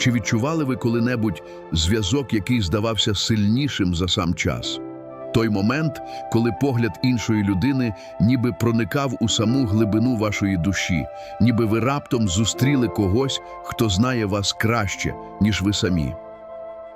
Чи відчували ви коли-небудь зв'язок, який здавався сильнішим за сам час? Той момент, коли погляд іншої людини ніби проникав у саму глибину вашої душі, ніби ви раптом зустріли когось, хто знає вас краще, ніж ви самі.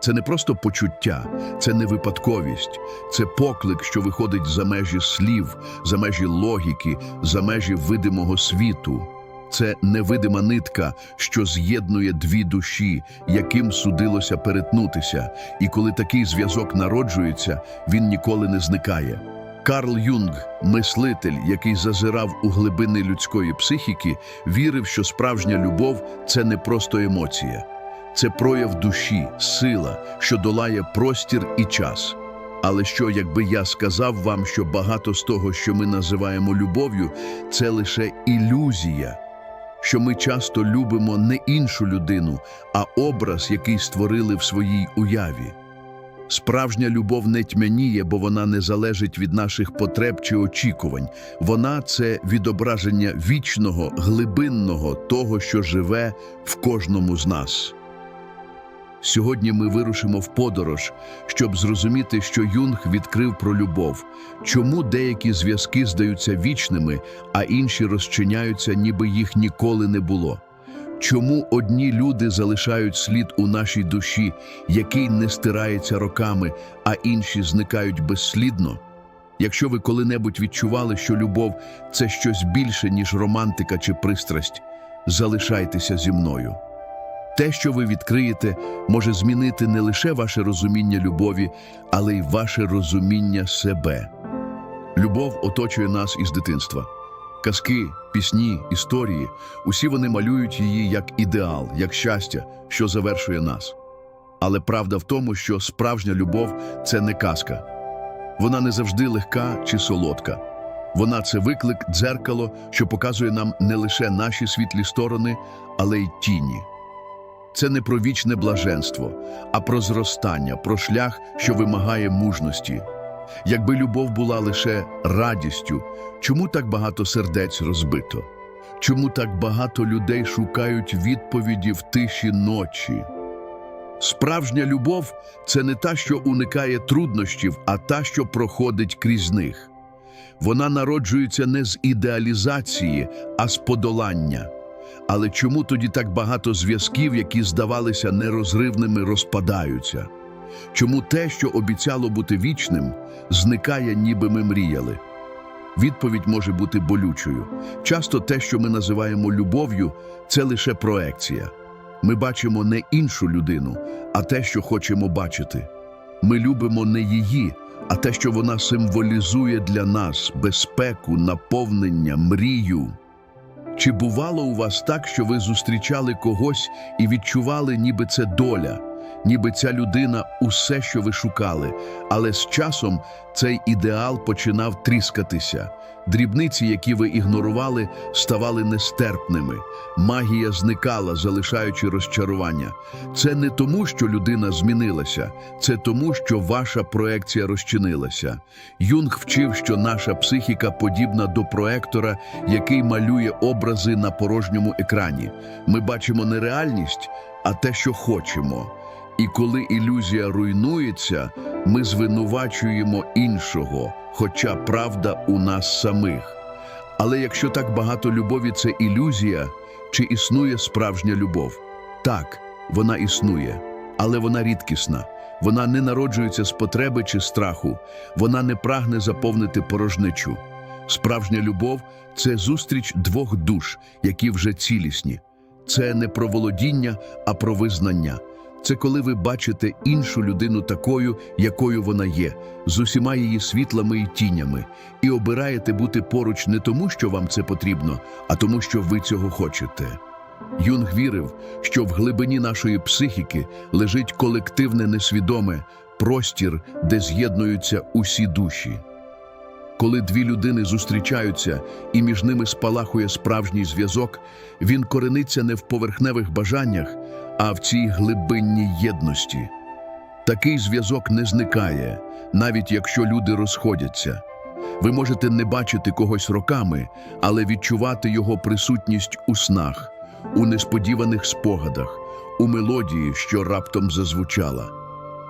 Це не просто почуття, це не випадковість, це поклик, що виходить за межі слів, за межі логіки, за межі видимого світу. Це невидима нитка, що з'єднує дві душі, яким судилося перетнутися, і коли такий зв'язок народжується, він ніколи не зникає. Карл Юнг, мислитель, який зазирав у глибини людської психіки, вірив, що справжня любов це не просто емоція, це прояв душі, сила, що долає простір і час. Але що, якби я сказав вам, що багато з того, що ми називаємо любов'ю, це лише ілюзія, що ми часто любимо не іншу людину, а образ, який створили в своїй уяві. Справжня любов не тьмяніє, бо вона не залежить від наших потреб чи очікувань. Вона це відображення вічного, глибинного, того, що живе в кожному з нас. Сьогодні ми вирушимо в подорож, щоб зрозуміти, що Юнг відкрив про любов, чому деякі зв'язки здаються вічними, а інші розчиняються, ніби їх ніколи не було. Чому одні люди залишають слід у нашій душі, який не стирається роками, а інші зникають безслідно? Якщо ви коли-небудь відчували, що любов це щось більше, ніж романтика чи пристрасть, залишайтеся зі мною. Те, що ви відкриєте, може змінити не лише ваше розуміння любові, але й ваше розуміння себе. Любов оточує нас із дитинства. Казки, пісні, історії усі вони малюють її як ідеал, як щастя, що завершує нас. Але правда в тому, що справжня любов це не казка. Вона не завжди легка чи солодка. Вона це виклик, дзеркало, що показує нам не лише наші світлі сторони, але й тіні. Це не про вічне блаженство, а про зростання, про шлях, що вимагає мужності. Якби любов була лише радістю, чому так багато сердець розбито? Чому так багато людей шукають відповіді в тиші ночі? Справжня любов це не та, що уникає труднощів, а та, що проходить крізь них. Вона народжується не з ідеалізації, а з подолання. Але чому тоді так багато зв'язків, які здавалися нерозривними, розпадаються? Чому те, що обіцяло бути вічним, зникає, ніби ми мріяли? Відповідь може бути болючою. Часто те, що ми називаємо любов'ю, це лише проекція. Ми бачимо не іншу людину, а те, що хочемо бачити. Ми любимо не її, а те, що вона символізує для нас безпеку, наповнення, мрію. Чи бувало у вас так, що ви зустрічали когось і відчували, ніби це доля, ніби ця людина усе, що ви шукали, але з часом цей ідеал починав тріскатися. Дрібниці, які ви ігнорували, ставали нестерпними. Магія зникала, залишаючи розчарування. Це не тому, що людина змінилася, це тому, що ваша проекція розчинилася. Юнг вчив, що наша психіка подібна до проектора, який малює образи на порожньому екрані. Ми бачимо не реальність, а те, що хочемо. І коли ілюзія руйнується, ми звинувачуємо іншого, хоча правда у нас самих. Але якщо так багато любові це ілюзія, чи існує справжня любов? Так, вона існує, але вона рідкісна. Вона не народжується з потреби чи страху, вона не прагне заповнити порожничу. Справжня любов це зустріч двох душ, які вже цілісні. Це не про володіння, а про визнання. Це коли ви бачите іншу людину такою, якою вона є, з усіма її світлами і тінями, і обираєте бути поруч не тому, що вам це потрібно, а тому, що ви цього хочете. Юнг вірив, що в глибині нашої психіки лежить колективне несвідоме простір, де з'єднуються усі душі. Коли дві людини зустрічаються і між ними спалахує справжній зв'язок, він корениться не в поверхневих бажаннях, а в цій глибинній єдності. Такий зв'язок не зникає, навіть якщо люди розходяться. Ви можете не бачити когось роками, але відчувати його присутність у снах, у несподіваних спогадах, у мелодії, що раптом зазвучала.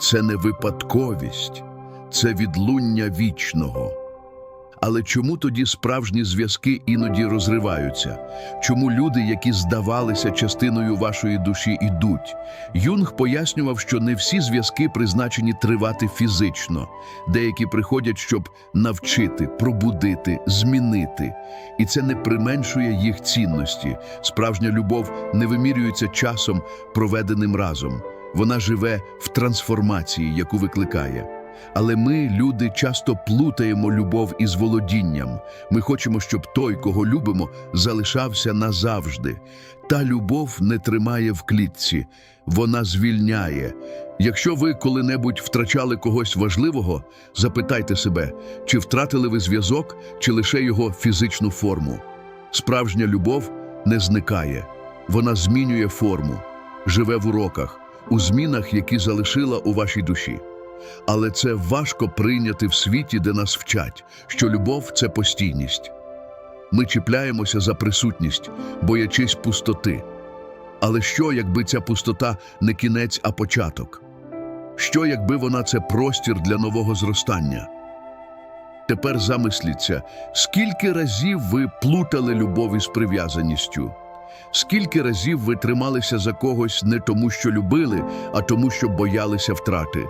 Це не випадковість, це відлуння вічного. Але чому тоді справжні зв'язки іноді розриваються? Чому люди, які здавалися частиною вашої душі, ідуть? Юнг пояснював, що не всі зв'язки призначені тривати фізично. Деякі приходять, щоб навчити, пробудити, змінити. І це не применшує їх цінності. Справжня любов не вимірюється часом, проведеним разом. Вона живе в трансформації, яку викликає. Але ми, люди, часто плутаємо любов із володінням. Ми хочемо, щоб той, кого любимо, залишався назавжди. Та любов не тримає в клітці, вона звільняє. Якщо ви коли-небудь втрачали когось важливого, запитайте себе, чи втратили ви зв'язок, чи лише його фізичну форму. Справжня любов не зникає, вона змінює форму, живе в уроках, у змінах, які залишила у вашій душі. Але це важко прийняти в світі, де нас вчать, що любов це постійність. Ми чіпляємося за присутність, боячись пустоти. Але що, якби ця пустота не кінець, а початок? Що, якби вона це простір для нового зростання? Тепер замисліться, скільки разів ви плутали любов із прив'язаністю? Скільки разів ви трималися за когось не тому, що любили, а тому, що боялися втрати?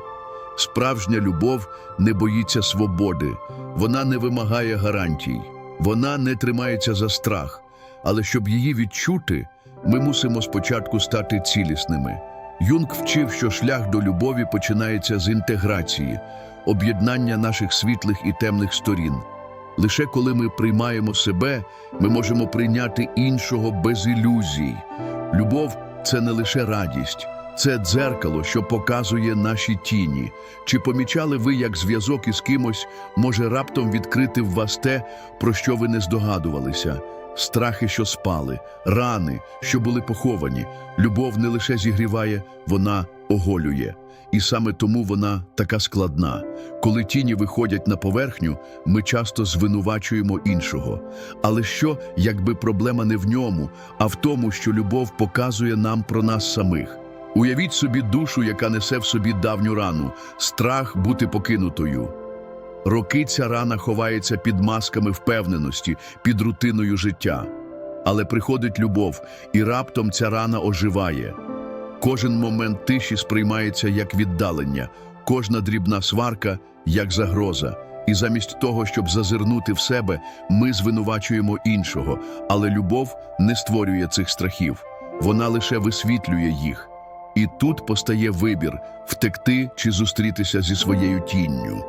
Справжня любов не боїться свободи, вона не вимагає гарантій, вона не тримається за страх. Але щоб її відчути, ми мусимо спочатку стати цілісними. Юнг вчив, що шлях до любові починається з інтеграції, об'єднання наших світлих і темних сторін. Лише коли ми приймаємо себе, ми можемо прийняти іншого без ілюзій. Любов це не лише радість, це дзеркало, що показує наші тіні. Чи помічали ви, як зв'язок із кимось може раптом відкрити в вас те, про що ви не здогадувалися? Страхи, що спали, рани, що були поховані. Любов не лише зігріває, вона оголює. І саме тому вона така складна. Коли тіні виходять на поверхню, ми часто звинувачуємо іншого. Але що, якби проблема не в ньому, а в тому, що любов показує нам про нас самих? Уявіть собі душу, яка несе в собі давню рану, страх бути покинутою. Роки ця рана ховається під масками впевненості, під рутиною життя. Але приходить любов, і раптом ця рана оживає. Кожен момент тиші сприймається як віддалення, кожна дрібна сварка як загроза. І замість того, щоб зазирнути в себе, ми звинувачуємо іншого, але любов не створює цих страхів, вона лише висвітлює їх. І тут постає вибір втекти чи зустрітися зі своєю тінню.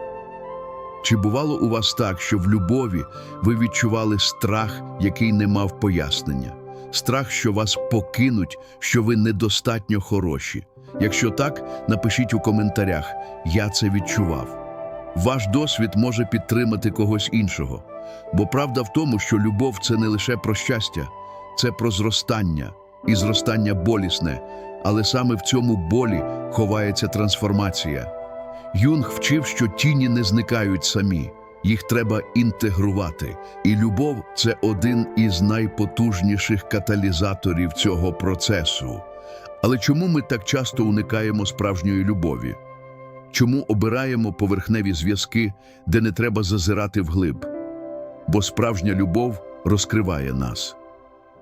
Чи бувало у вас так, що в любові ви відчували страх, який не мав пояснення? Страх, що вас покинуть, що ви недостатньо хороші. Якщо так, напишіть у коментарях Я це відчував. Ваш досвід може підтримати когось іншого. Бо правда в тому, що любов це не лише про щастя, це про зростання, і зростання болісне, але саме в цьому болі ховається трансформація. Юнг вчив, що тіні не зникають самі, їх треба інтегрувати. І любов це один із найпотужніших каталізаторів цього процесу. Але чому ми так часто уникаємо справжньої любові? Чому обираємо поверхневі зв'язки, де не треба зазирати вглиб? Бо справжня любов розкриває нас.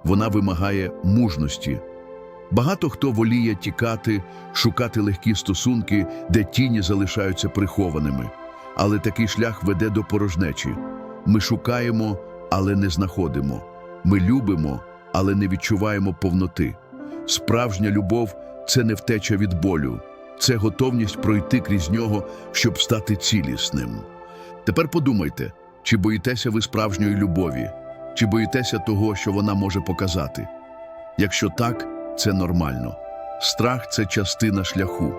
Вона вимагає мужності. Багато хто воліє тікати, шукати легкі стосунки, де тіні залишаються прихованими. Але такий шлях веде до порожнечі. Ми шукаємо, але не знаходимо. Ми любимо, але не відчуваємо повноти. Справжня любов це не втеча від болю, це готовність пройти крізь нього, щоб стати цілісним. Тепер подумайте, чи боїтеся ви справжньої любові, чи боїтеся того, що вона може показати? Якщо так, це нормально. Страх це частина шляху.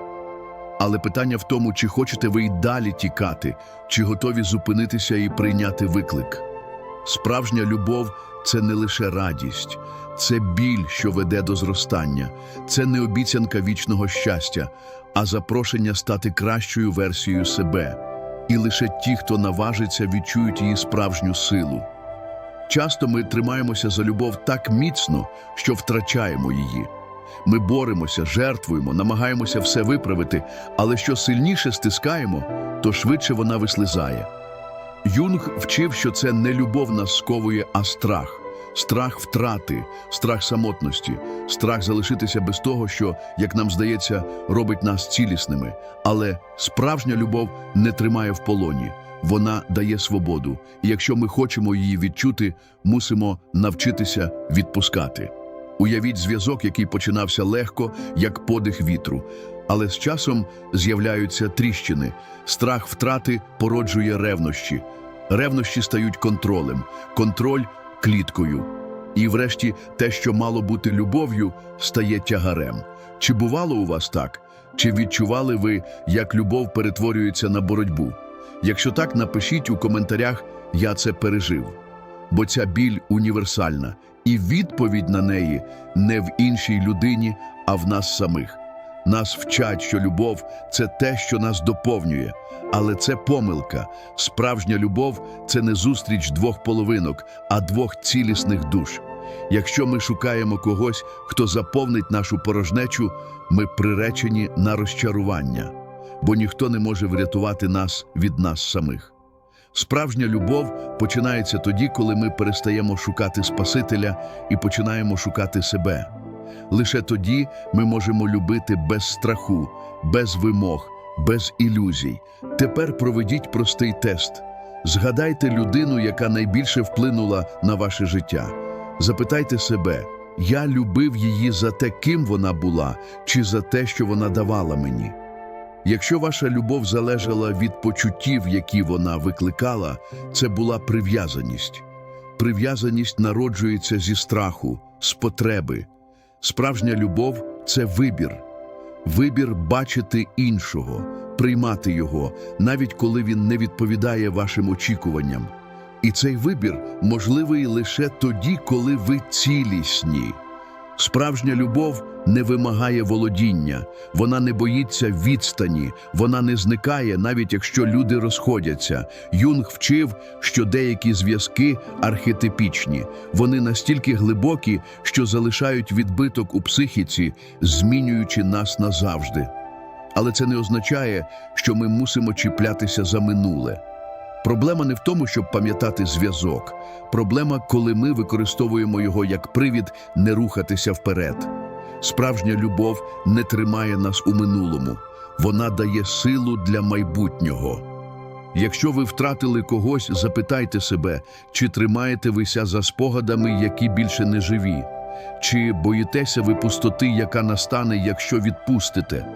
Але питання в тому, чи хочете ви й далі тікати, чи готові зупинитися і прийняти виклик. Справжня любов це не лише радість, це біль, що веде до зростання, це не обіцянка вічного щастя, а запрошення стати кращою версією себе. І лише ті, хто наважиться, відчують її справжню силу. Часто ми тримаємося за любов так міцно, що втрачаємо її. Ми боремося, жертвуємо, намагаємося все виправити, але що сильніше стискаємо, то швидше вона вислизає. Юнг вчив, що це не любов нас сковує, а страх. Страх втрати, страх самотності, страх залишитися без того, що, як нам здається, робить нас цілісними. Але справжня любов не тримає в полоні, вона дає свободу. І якщо ми хочемо її відчути, мусимо навчитися відпускати. Уявіть зв'язок, який починався легко, як подих вітру. Але з часом з'являються тріщини. Страх втрати породжує ревнощі. Ревнощі стають контролем, контроль кліткою. І врешті те, що мало бути любов'ю, стає тягарем. Чи бувало у вас так? Чи відчували ви, як любов перетворюється на боротьбу? Якщо так, напишіть у коментарях Я це пережив. Бо ця біль універсальна, і відповідь на неї не в іншій людині, а в нас самих. Нас вчать, що любов це те, що нас доповнює. Але це помилка. Справжня любов це не зустріч двох половинок, а двох цілісних душ. Якщо ми шукаємо когось, хто заповнить нашу порожнечу, ми приречені на розчарування, бо ніхто не може врятувати нас від нас самих. Справжня любов починається тоді, коли ми перестаємо шукати Спасителя і починаємо шукати себе. Лише тоді ми можемо любити без страху, без вимог, без ілюзій. Тепер проведіть простий тест. Згадайте людину, яка найбільше вплинула на ваше життя. Запитайте себе, я любив її за те, ким вона була, чи за те, що вона давала мені. Якщо ваша любов залежала від почуттів, які вона викликала, це була прив'язаність. Прив'язаність народжується зі страху, з потреби. Справжня любов це вибір. Вибір бачити іншого, приймати його, навіть коли він не відповідає вашим очікуванням. І цей вибір можливий лише тоді, коли ви цілісні. Справжня любов не вимагає володіння, вона не боїться відстані, вона не зникає, навіть якщо люди розходяться. Юнг вчив, що деякі зв'язки архетипічні, вони настільки глибокі, що залишають відбиток у психіці, змінюючи нас назавжди. Але це не означає, що ми мусимо чіплятися за минуле. Проблема не в тому, щоб пам'ятати зв'язок. Проблема, коли ми використовуємо його як привід не рухатися вперед. Справжня любов не тримає нас у минулому, вона дає силу для майбутнього. Якщо ви втратили когось, запитайте себе, чи тримаєте вися за спогадами, які більше не живі, чи боїтеся ви пустоти, яка настане, якщо відпустите.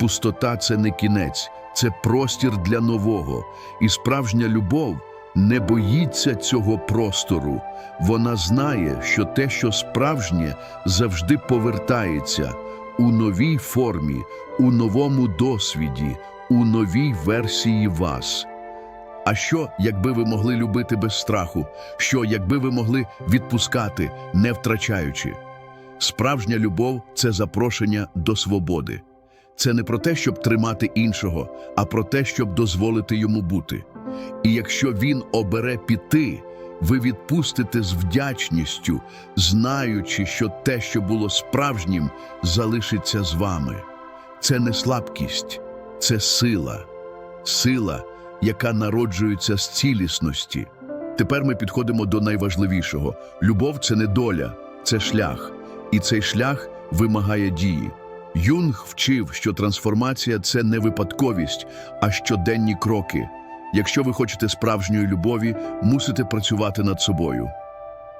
Пустота це не кінець, це простір для нового. І справжня любов не боїться цього простору. Вона знає, що те, що справжнє, завжди повертається у новій формі, у новому досвіді, у новій версії вас. А що, якби ви могли любити без страху? Що, якби ви могли відпускати, не втрачаючи? Справжня любов це запрошення до свободи. Це не про те, щоб тримати іншого, а про те, щоб дозволити йому бути. І якщо він обере піти, ви відпустите з вдячністю, знаючи, що те, що було справжнім, залишиться з вами. Це не слабкість, це сила, сила, яка народжується з цілісності. Тепер ми підходимо до найважливішого: любов це не доля, це шлях, і цей шлях вимагає дії. Юнг вчив, що трансформація це не випадковість, а щоденні кроки. Якщо ви хочете справжньої любові, мусите працювати над собою.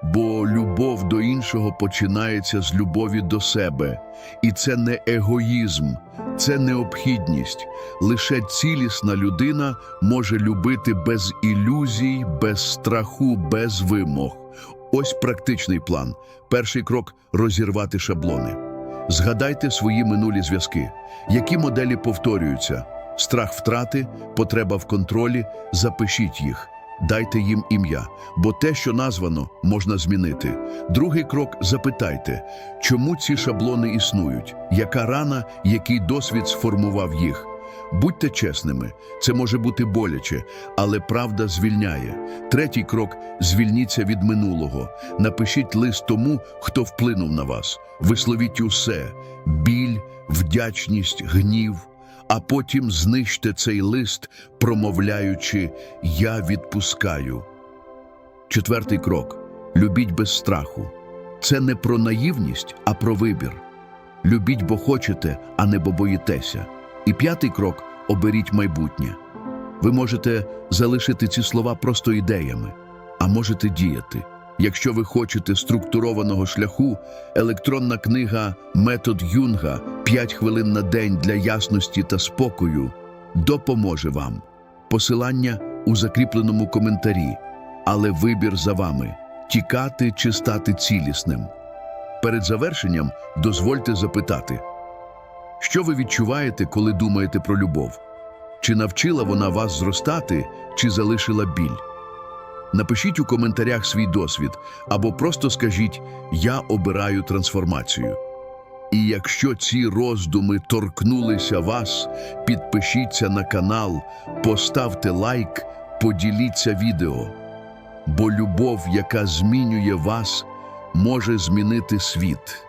Бо любов до іншого починається з любові до себе. І це не егоїзм, це необхідність. Лише цілісна людина може любити без ілюзій, без страху, без вимог. Ось практичний план. Перший крок розірвати шаблони. Згадайте свої минулі зв'язки. Які моделі повторюються? Страх втрати, потреба в контролі, запишіть їх. Дайте їм ім'я, бо те, що названо, можна змінити. Другий крок запитайте, чому ці шаблони існують, яка рана, який досвід сформував їх. Будьте чесними, це може бути боляче, але правда звільняє. Третій крок звільніться від минулого. Напишіть лист тому, хто вплинув на вас. Висловіть усе біль, вдячність, гнів, а потім знищте цей лист, промовляючи Я відпускаю. Четвертий крок любіть без страху. Це не про наївність, а про вибір. Любіть, бо хочете, а не бо боїтеся. І п'ятий крок оберіть майбутнє. Ви можете залишити ці слова просто ідеями, а можете діяти. Якщо ви хочете структурованого шляху, електронна книга Метод Юнга «5 хвилин на день для ясності та спокою допоможе вам. Посилання у закріпленому коментарі, але вибір за вами тікати чи стати цілісним. Перед завершенням дозвольте запитати, що ви відчуваєте, коли думаєте про любов? Чи навчила вона вас зростати, чи залишила біль? Напишіть у коментарях свій досвід або просто скажіть Я обираю трансформацію. І якщо ці роздуми торкнулися вас, підпишіться на канал, поставте лайк, поділіться відео. Бо любов, яка змінює вас, може змінити світ.